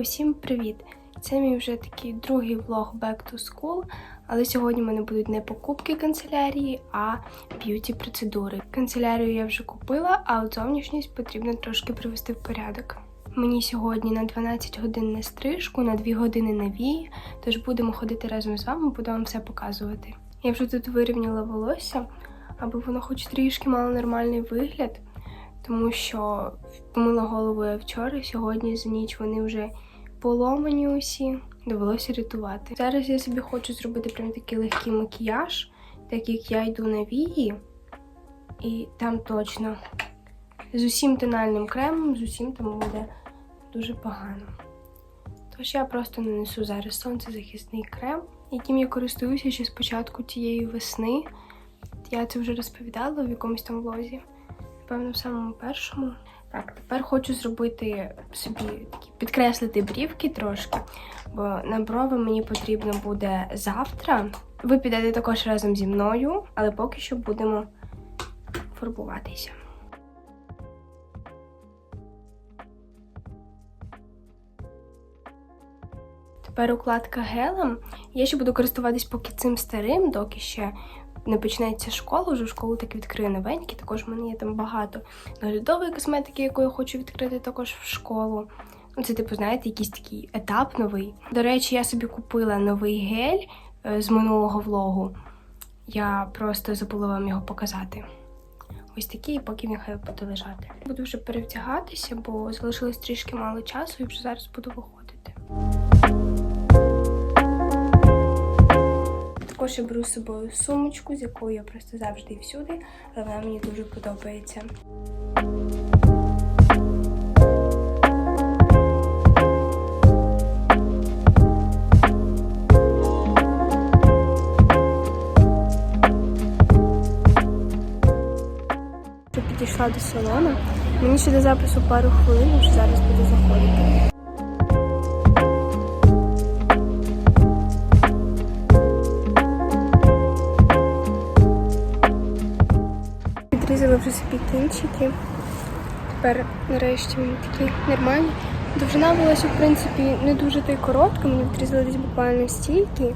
Усім привіт! Це мій вже такий другий влог Back to School, але сьогодні в мене будуть не покупки канцелярії, а б'юті процедури. Канцелярію я вже купила, а от зовнішність потрібно трошки привести в порядок. Мені сьогодні на 12 годин на стрижку, на 2 години на вії, тож будемо ходити разом з вами, буду вам все показувати. Я вже тут вирівняла волосся, аби воно хоч трішки мало нормальний вигляд тому що помила голову я вчора, сьогодні за ніч вони вже поломані усі, довелося рятувати. Зараз я собі хочу зробити прям такий легкий макіяж, так як я йду на вії, і там точно з усім тональним кремом, з усім там буде дуже погано. Тож я просто нанесу зараз сонцезахисний крем, яким я користуюся ще з початку тієї весни. Я це вже розповідала в якомусь там влозі напевно, в самому першому. Так, тепер хочу зробити собі такі підкреслити брівки трошки, бо на брови мені потрібно буде завтра. Ви підете також разом зі мною, але поки що будемо фарбуватися. Тепер укладка гелем. Я ще буду користуватись поки цим старим, доки ще не почнеться школа, вже школу так відкрию новенькі. Також в мене є там багато наглядової косметики, яку я хочу відкрити також в школу. Ну, Це, типу, знаєте, якийсь такий етап новий. До речі, я собі купила новий гель е, з минулого влогу. Я просто забула вам його показати. Ось такий, поки він хай буде лежати. Буду вже перевдягатися, бо залишилось трішки мало часу і вже зараз буду виходити. Також я беру з собою сумочку, з якою я просто завжди і всюди, але вона мені дуже подобається. Підійшла до салону. Мені ще до запису пару хвилин, вже зараз буду заходити. Вже собі. Тепер нарешті вони такі нормальні. Довжина волосся, в принципі, не дуже та й коротка, мені відрізали десь буквально стільки,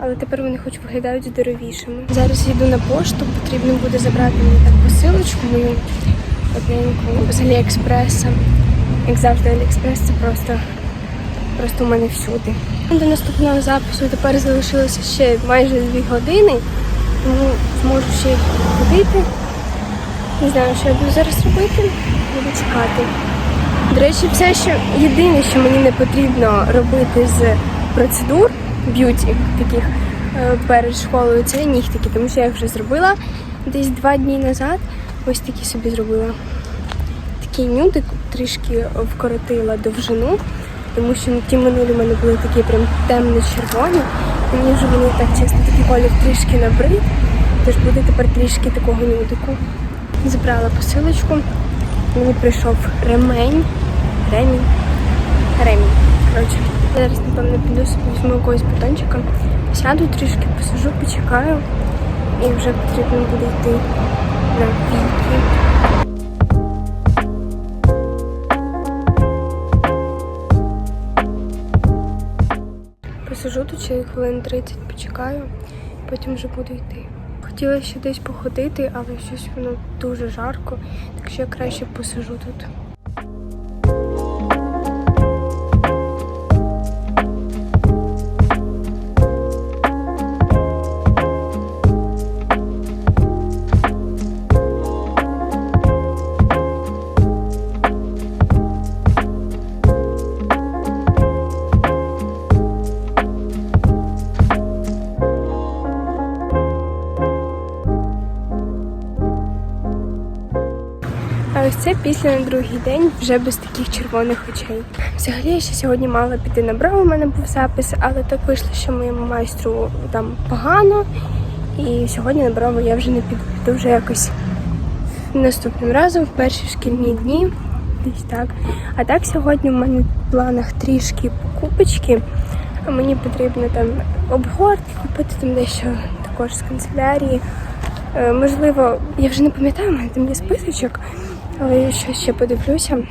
але тепер вони хоч виглядають здоровішими. Зараз йду на пошту, потрібно буде забрати мені так посилочку мою одненьку з Аліекспреса. Як завжди, Аліекспрес це просто, просто у мене всюди. До наступного запису тепер залишилося ще майже дві години, тому зможу ще ходити. Не знаю, що я буду зараз робити, буду чекати. До речі, все, що єдине, що мені не потрібно робити з процедур б'юті таких е, перед школою, це нігтики, тому що я їх вже зробила десь два дні назад. Ось такі собі зробила. Такий нюдик трішки вкоротила довжину, тому що ті минулі в мене були такі прям темно-червоні. Мені вже вони так чесно такий колір трішки набрид, тож буде тепер трішки такого нюдику. Забрала посилочку. Мені прийшов ремень. Ремінь. Ремінь. Коротше, зараз, напевно, піду собі візьму якогось батончика. Сяду трішки, посижу, почекаю. І вже потрібно буде йти на війки. Посижу тут ще хвилин 30, почекаю, потім вже буду йти. Хотіла ще десь походити, але щось воно дуже жарко, так що я краще посижу тут. Ось це після на другий день вже без таких червоних очей. Взагалі я ще сьогодні мала піти на браво, у мене був запис, але так вийшло, що моєму майстру там погано. І сьогодні на браво я вже не піду, піду вже якось наступним разом, в перші шкільні дні. Десь так. А так сьогодні в мене в планах трішки покупочки. Мені потрібно там обгортки купити там дещо також з канцелярії. Е, Можливо, я вже не пам'ятаю, у мене там є списочок, але я ще, ще подивлюся.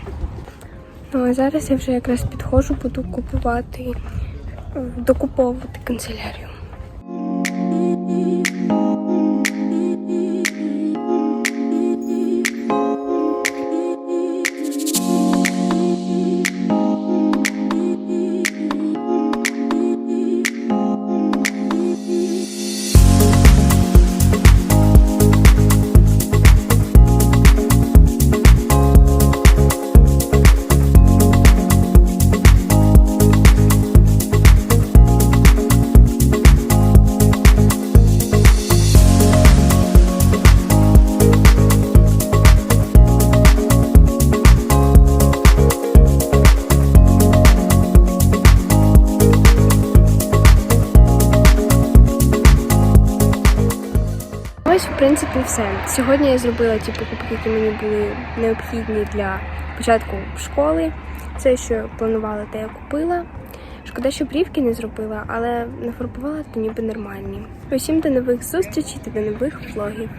Ну а зараз я вже якраз підходжу, буду купувати, е, докуповувати канцелярію. Ось, в принципі, все. Сьогодні я зробила ті покупки, які мені були необхідні для початку школи. Все, що планувала, те я купила. Шкода, що брівки не зробила, але нафарбувала то ніби нормальні. Усім до нових зустрічей та до нових влогів.